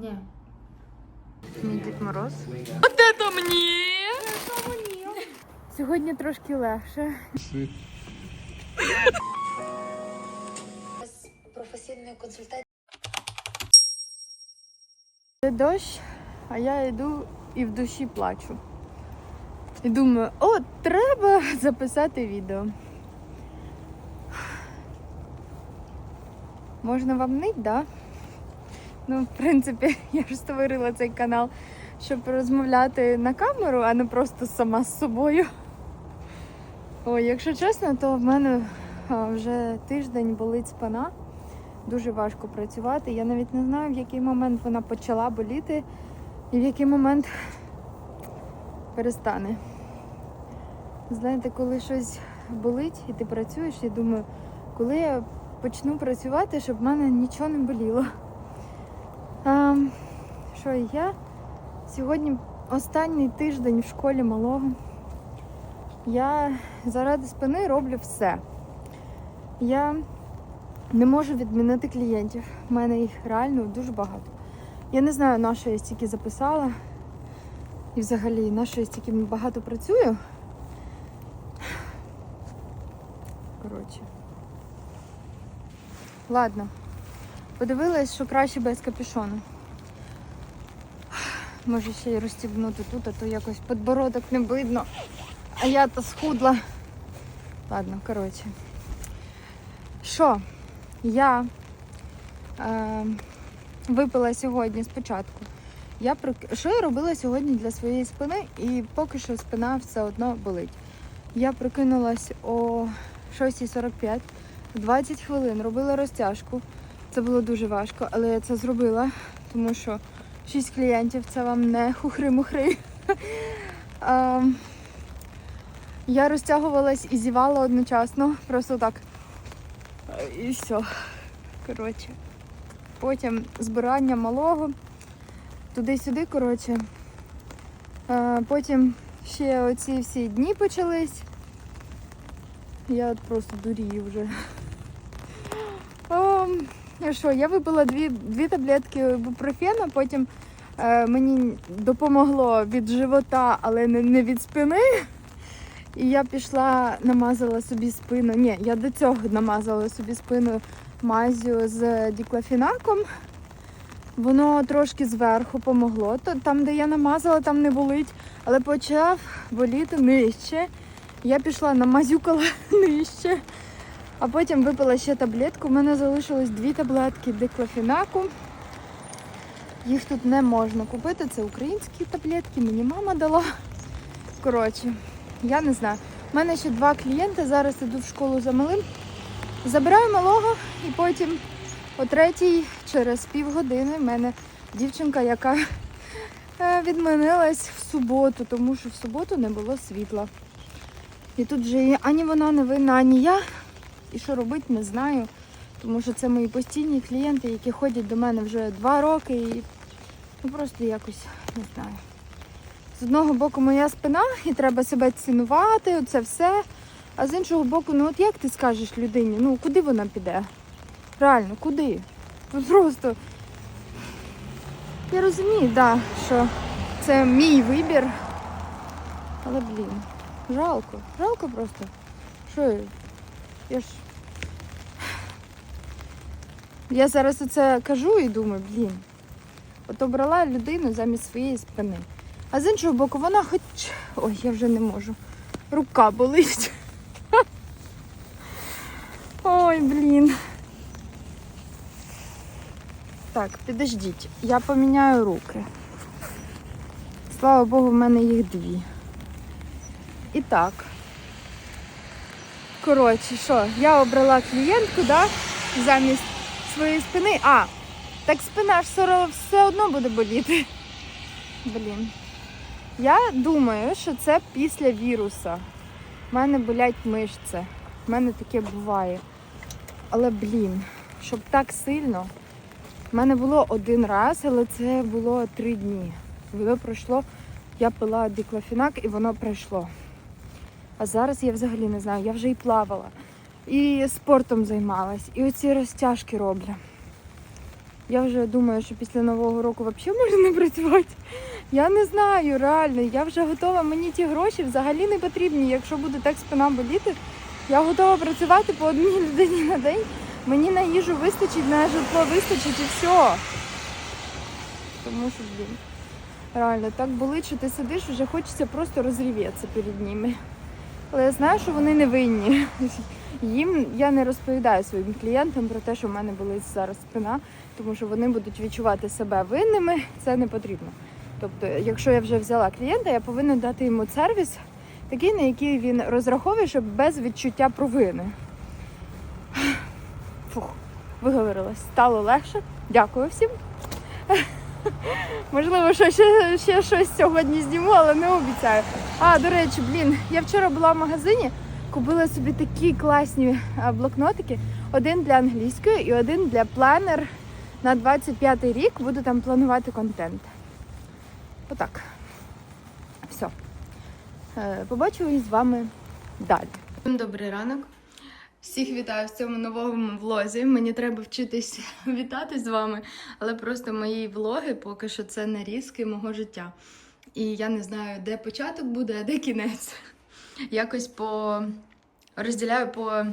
Ні. Мій Дід Мороз. От це мені! Сьогодні трошки легше. Професійної консультації. Це дощ, а я йду і в душі плачу. І думаю, о, треба записати відео. Можна вам нить, да? Ну, в принципі, я ж створила цей канал, щоб розмовляти на камеру, а не просто сама з собою. Ой, якщо чесно, то в мене вже тиждень болить спина. Дуже важко працювати. Я навіть не знаю, в який момент вона почала боліти і в який момент перестане. Знаєте, коли щось болить і ти працюєш, я думаю, коли я почну працювати, щоб в мене нічого не боліло. А, що я сьогодні останній тиждень в школі малого. Я заради спини роблю все. Я не можу відмінити клієнтів. У мене їх реально дуже багато. Я не знаю, на що я стільки записала. І взагалі, на що я стільки багато працюю. Коротше. Ладно. Подивилась, що краще без капюшону. Може ще й розстібнути тут, а то якось подбородок не видно. А я то схудла. Ладно, коротше. Що? Я е, випила сьогодні спочатку. Я прик... Що я робила сьогодні для своєї спини, і поки що спина все одно болить. Я прикинулась о 6.45, 20 хвилин робила розтяжку. Це було дуже важко, але я це зробила, тому що 6 клієнтів це вам не хухри-мухри. Е, я розтягувалась і зівала одночасно, просто так. І все. Коротше. Потім збирання малого. Туди-сюди, коротше. Потім ще оці всі дні почались. Я просто дурію вже. І що, я випила дві, дві таблетки бупрофена, потім е, мені допомогло від живота, але не, не від спини. І я пішла, намазала собі спину. Ні, я до цього намазала собі спину мазю з діклафінаком. Воно трошки зверху помогло. Там, де я намазала, там не болить, але почав боліти нижче. Я пішла намазюкала нижче, а потім випила ще таблетку. У мене залишилось дві таблетки диклафінаку. Їх тут не можна купити. Це українські таблетки, мені мама дала. Коротше. Я не знаю. У мене ще два клієнти. Зараз іду в школу за малим. Забираю малого і потім о третій, через півгодини, в мене дівчинка, яка е, відмінилась в суботу, тому що в суботу не було світла. І тут вже і ані вона не винна, ані я. І що робити, не знаю. Тому що це мої постійні клієнти, які ходять до мене вже два роки і ну, просто якось не знаю. З одного боку моя спина, і треба себе цінувати, це все. А з іншого боку, ну от як ти скажеш людині, ну куди вона піде? Реально, куди? Ну просто. Я розумію, да, що це мій вибір. Але блін, жалко. Жалко просто. Що я? Ж. Я зараз оце кажу і думаю, блін. От обрала людину замість своєї спини. А з іншого боку, вона хоч. Ой, я вже не можу. Рука болить. Ой, блін. Так, підождіть, я поміняю руки. Слава Богу, в мене їх дві. І так. Коротше, що, я обрала клієнтку, да, замість своєї спини. А, так спина ж все одно буде боліти. Блін. Я думаю, що це після віруса. У мене болять мишці. У мене таке буває. Але, блін, щоб так сильно. У мене було один раз, але це було три дні. Воно пройшло, я пила диклофінак і воно пройшло. А зараз я взагалі не знаю, я вже і плавала, і спортом займалась, і оці розтяжки роблю. Я вже думаю, що після Нового року взагалі можна не працювати. Я не знаю, реально, я вже готова. Мені ті гроші взагалі не потрібні. Якщо буде так спина боліти, я готова працювати по одній людині на день. Мені на їжу вистачить, на житло вистачить і все. Тому що, блін, реально так болить, що ти сидиш, вже хочеться просто розрівітися перед ними. Але я знаю, що вони не винні. Їм я не розповідаю своїм клієнтам про те, що в мене болить зараз спина, тому що вони будуть відчувати себе винними, це не потрібно. Тобто, якщо я вже взяла клієнта, я повинна дати йому сервіс такий, на який він розраховує, щоб без відчуття провини. Фух, виговорилась. Стало легше. Дякую всім. Можливо, що ще, ще щось сьогодні зніму, але не обіцяю. А, до речі, блін, я вчора була в магазині, купила собі такі класні блокнотики. Один для англійської і один для планер на 25 рік. Буду там планувати контент. Отак. Все. Е, з вами далі. Добрий ранок. Всіх вітаю в цьому новому влозі. Мені треба вчитись вітати з вами, але просто мої влоги поки що це нарізки мого життя. І я не знаю, де початок буде, а де кінець. Якось по розділяю по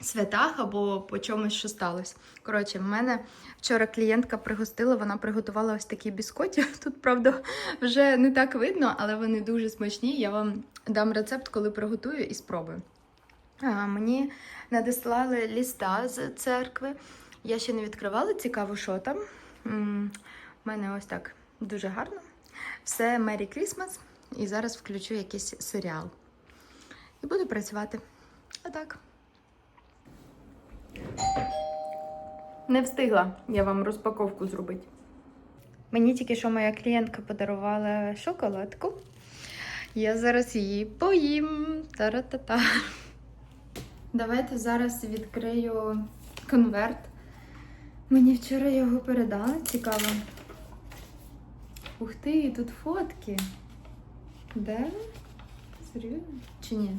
святах або по чомусь, що сталося. Коротше, в мене вчора клієнтка пригостила, вона приготувала ось такі біскоті. Тут, правда, вже не так видно, але вони дуже смачні. Я вам дам рецепт, коли приготую і спробую. А, мені надіслали ліста з церкви. Я ще не відкривала, цікаво, що там. У мене ось так дуже гарно. Все Merry Christmas. І зараз включу якийсь серіал. І буду працювати. Отак. Не встигла я вам розпаковку зробити. Мені тільки що моя клієнтка подарувала шоколадку. Я зараз її поїм. Та-ра-та-та. Давайте зараз відкрию конверт. Мені вчора його передали, цікаво. Ух ти, тут фотки. Де? Серйозно? Чи ні?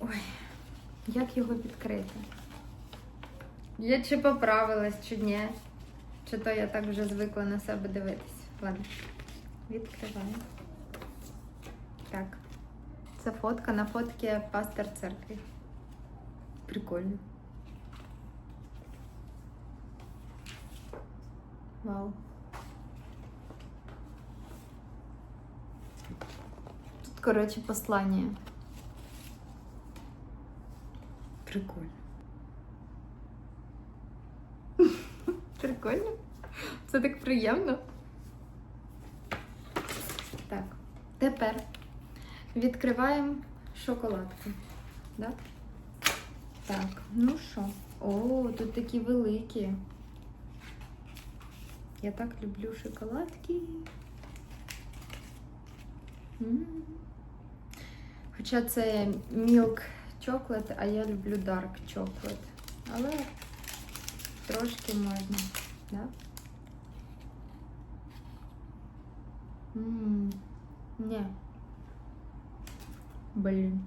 Ой, як його відкрити? Я чи поправилась, чи ні? Чи то я так вже звикла на себе дивитись? Ладно, відкриваю. Так. Це фотка на фотці пастор церкви. Прикольно. Вау. Тут, коротше, послання. Прикольно. Прикольно? Це так приємно. Так, тепер відкриваємо шоколадку. Да? Так, ну що? О, тут такі великі. Я так люблю шоколадки. М. Хоча це milk chocolate, а я люблю dark chocolate. Але трошки можна, да? М, Ні. Блін.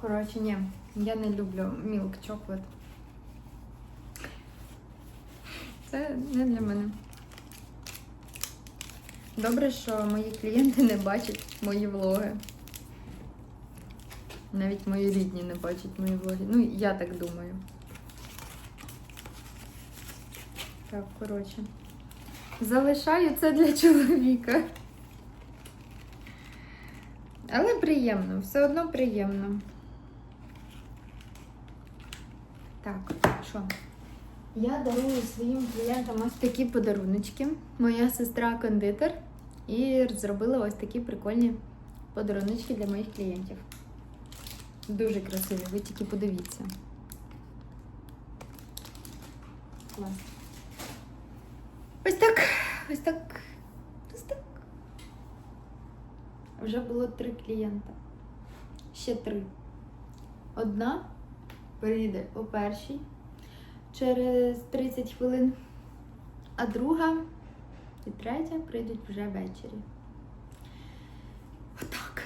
Коротше, ні, я не люблю milk chocolate. Це не для мене. Добре, що мої клієнти не бачать мої влоги. Навіть мої рідні не бачать мої влоги. Ну, я так думаю. Так, коротше. Залишаю це для чоловіка. Але приємно, все одно приємно. Так, що? Я дарую своїм клієнтам ось такі подаруночки. Моя сестра кондитер і зробила ось такі прикольні подаруночки для моїх клієнтів. Дуже красиві, ви тільки подивіться. Клас. Ось так, ось так, ось так. Вже було три клієнта. Ще три. Одна перейде по першій через 30 хвилин, а друга 23 прийдуть вже ввечері. Отак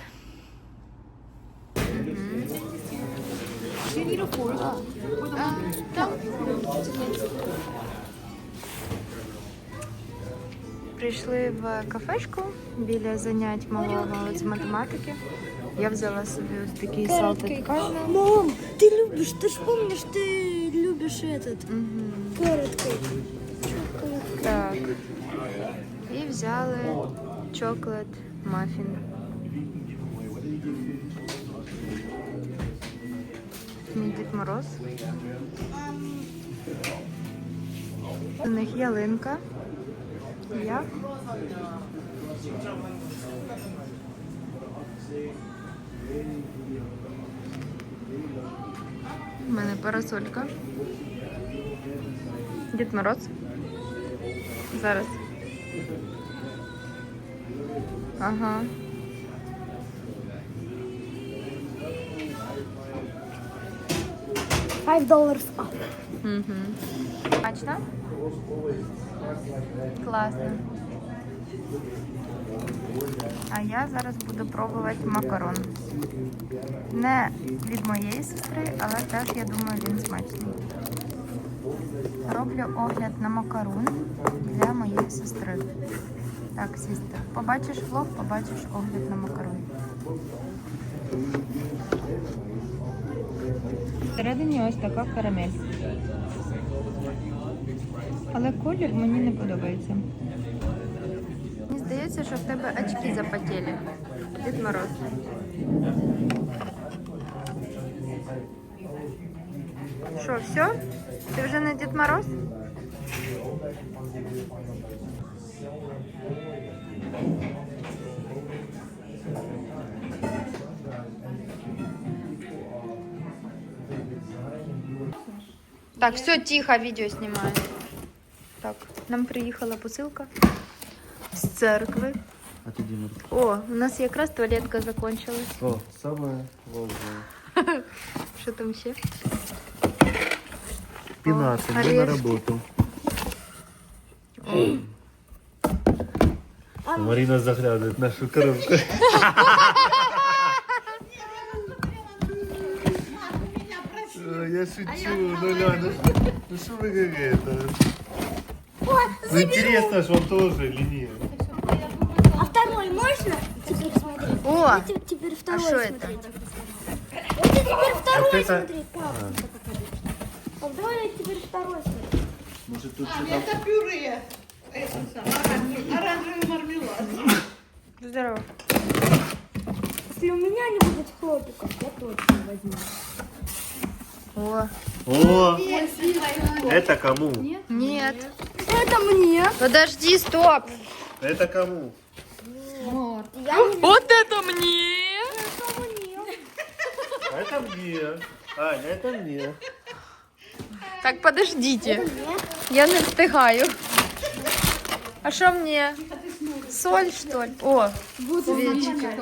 Прийшли в кафешку біля занять малого з математики. Я взяла собі ось такий salted caramel. Мам, ты любишь, ты ж помнишь, ты любишь этот Мгм. carrot cake. Так. І взяли чоклет мафін. Мій Дід Мороз. У них ялинка. Я. У мене парасолька. Дід Мороз. Зараз. Ага. Five dollars up. Угу. Смачно? Класно. А я зараз буду пробувати макарон. Не від моєї сестри, але теж я думаю він смачний. Роблю огляд на макарон для моєї сестри. Так, сестра. Побачиш влог, побачиш огляд на макарон. Всередині ось така карамель. Але колір мені не подобається. Мені здається, що в тебе очки запотіли. Дід Мороз. Що, все? Ти вже не Дід Мороз? Так, все, тихо, видео снимаю. Так, нам приїхала посилка з церкви. А ты, Дима? О, у нас якраз туалетка закончилась. О, самое главное. Що там ще? Пинаться, О, иди на работу. Марина заглядывает нашу коробку. Я шучу, ну ладно. Ну что вы как это? Ну интересно, что он тоже или нет? А второй можно? Теперь смотри. О, Те- Теперь а второй смотри. это? Вот ты теперь второй это- смотри. Пап, Пап, давай я теперь второй смотри. Может тут А, что-то... это пюре. Это сам, оранжевый, оранжевый мармелад. Здорово. Если у меня не будет хлопиков, я точно возьму. О, О, это кому? нет. Это мне. Подожди, стоп. Это кому? Я не Вот это мне. А это мне. Аня, это мне. Так, подождите. Я не встигаю. А що мені? Соль, що ли? О, свічки.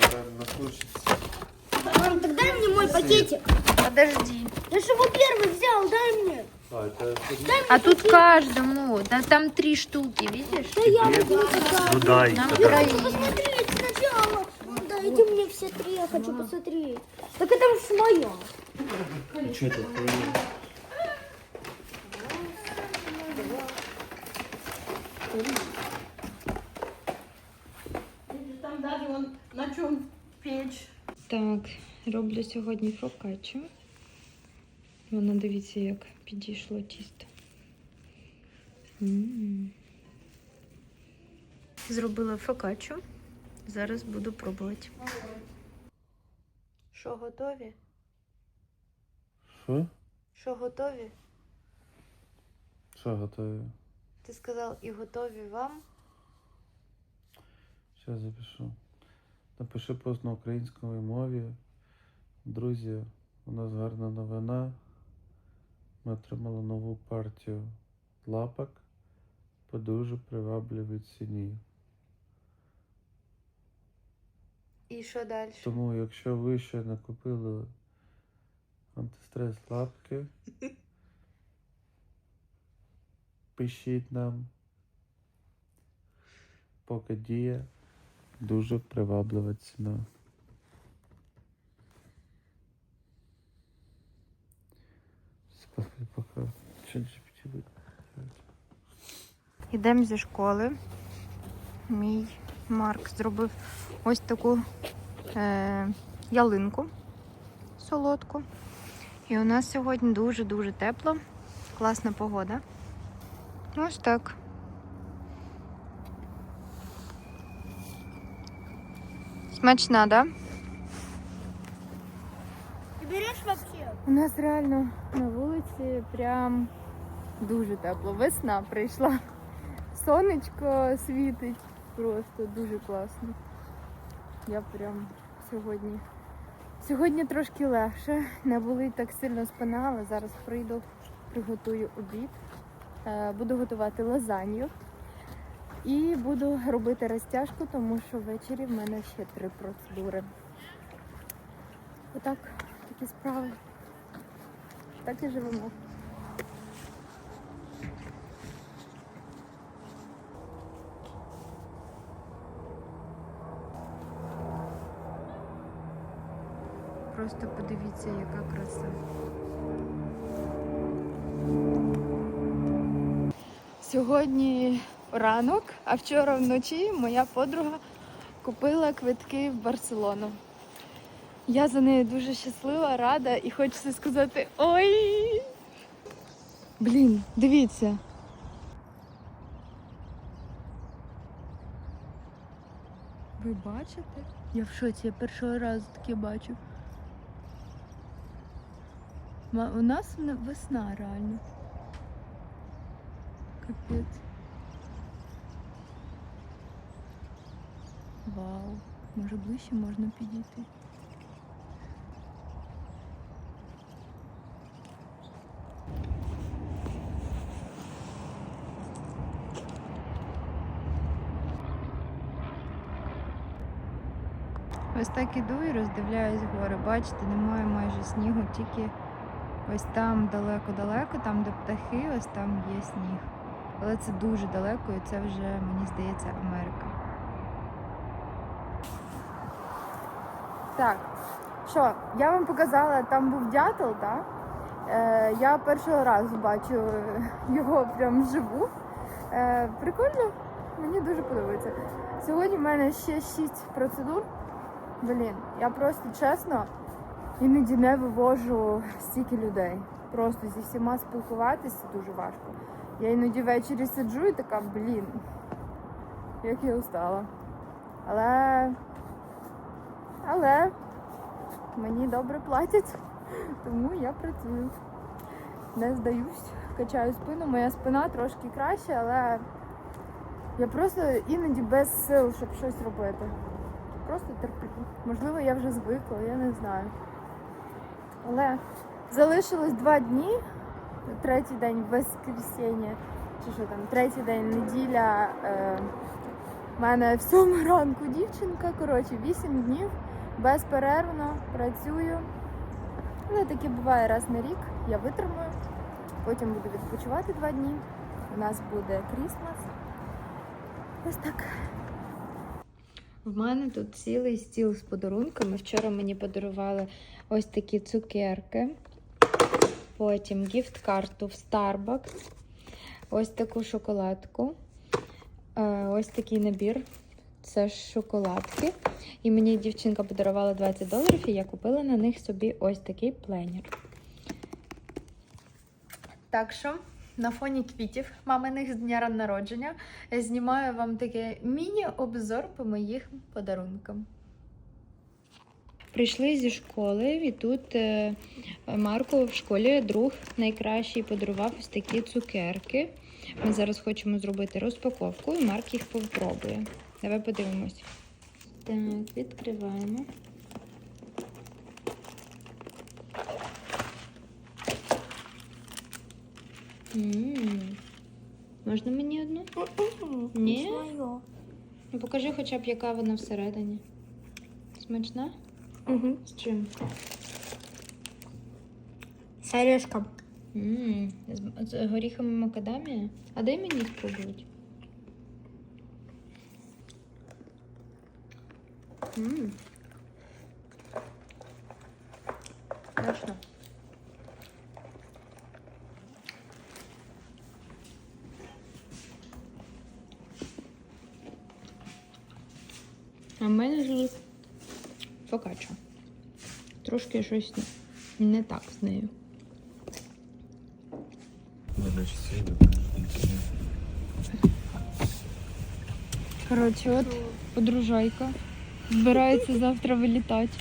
Надо наслушаться. Мам, так дай мне мой пакетик. Подожди. Я же его первый взял, дай мне. А, это... А тут каждому, да, там три штуки, видишь? Да я. Ну дай. Нам троим. Посмотреть сначала. Дайте мне все три, я хочу посмотреть. Так это уж моя. Что это? Роблю сьогодні фокаччо. Воно дивіться, як підійшло тісто. М. Зробила фокаччо. Зараз буду пробувати. Що готові? Что? Що готові? Что готовы? Ти сказав і готові вам? Сейчас запишу. Напиши пост на українській мові. Друзі, у нас гарна новина. Ми отримали нову партію лапок по дуже привабливій ціні. І що далі? Тому, якщо ви ще не купили антистрес лапки, пишіть нам. Поки діє дуже приваблива ціна. Слухай, поки ChatGPT буде. Йдемо зі школи. Мій Марк зробив ось таку е, ялинку солодку. І у нас сьогодні дуже-дуже тепло, класна погода. Ось так. Смачна, да? У нас реально на вулиці прям дуже тепло. Весна прийшла. Сонечко світить. Просто дуже класно. Я прям сьогодні. Сьогодні трошки легше. Не болить так сильно спина, але зараз прийду, приготую обід. Е, Буду готувати лазанью. І буду робити розтяжку, тому що ввечері в мене ще три процедури. Отак, такі справи. Так і живемо. Просто подивіться, яка краса. Сьогодні ранок, а вчора вночі моя подруга купила квитки в Барселону. Я за нею дуже щаслива, рада і хочеться сказати ой. Блін, дивіться. Ви бачите? Я в шоці, я першого разу таке бачу. У нас весна реально. Капець. Вау. Може ближче можна підійти. Так іду і роздивляюсь гори. Бачите, немає майже снігу, тільки ось там далеко-далеко, там де птахи, ось там є сніг. Але це дуже далеко і це вже, мені здається, Америка. Так, що, я вам показала, там був дятел, так? Е, я першого разу бачу його прям вживу. Е, прикольно, мені дуже подобається. Сьогодні в мене ще 6 процедур. Блін, я просто чесно іноді не вивожу стільки людей. Просто зі всіма спілкуватися дуже важко. Я іноді ввечері сиджу і така, блін, як я устала. Але. Але мені добре платять, тому я працюю. Не здаюсь, качаю спину. Моя спина трошки краще, але я просто іноді без сил, щоб щось робити. Просто терплю. Можливо, я вже звикла, я не знаю. Але залишилось два дні. Третій день воскресіння, чи що там, третій день неділя. Е, в мене в сьому ранку дівчинка. Коротше, вісім днів безперервно працюю. Але таке буває раз на рік. Я витримую. Потім буду відпочивати два дні. У нас буде Крісмас. Ось так. В мене тут цілий стіл з подарунками. Вчора мені подарували ось такі цукерки. Потім гіфт-карту в Starbucks. Ось таку шоколадку. Е, Ось такий набір. Це ж шоколадки. І мені дівчинка подарувала 20 доларів, і я купила на них собі ось такий пленер. Так що, на фоні квітів маминих з дня народження знімаю вам такий міні-обзор по моїх подарункам. Прийшли зі школи, і тут е, Марку в школі друг найкращий подарував ось такі цукерки. Ми зараз хочемо зробити розпаковку, і Марк їх попробує. Давай подивимось. Так, відкриваємо. М, Можна мені одну? Ні? Ну, покажи хоча б, яка вона всередині. Смачна? Угу. З чим? С орешком. Ммм, з, з горіхами макадамія. А дай мені спробувати. Ммм. Смачно. А в мене тут фокаччо. Трошки щось не так з нею. Коротше, от подружайка збирається завтра вилітати.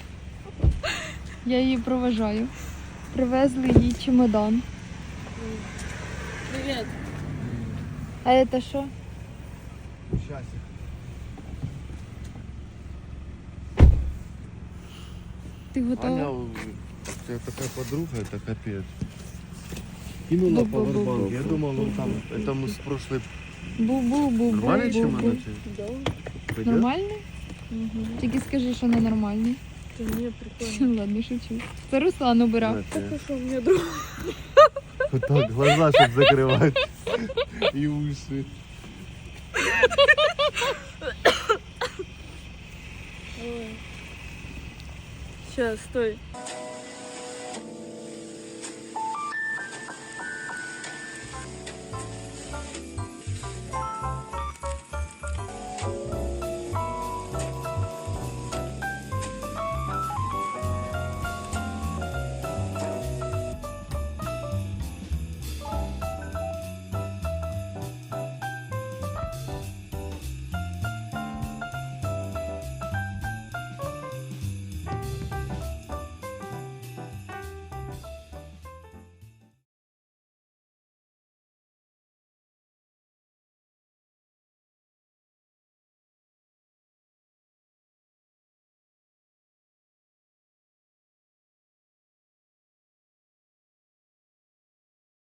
Я її проважаю. Привезли їй чемодан. Привет. А це що? Ти готова? Аня, тебя такая подруга, это капец. Кинула Бу-бу-бу-бу. Я думав, ну там это мы с прошлой. Бу-бу-бу-бу. Нормально чи мене? чи? Пойдет? Нормальний? Угу. Тільки скажи, что она нормальный. Да не, прикольно. Ладно, шучу. Це Руслан обирав. Так а что у меня друг. Так, глаза, щоб закривати. І уші. Ой. Сейчас, стой.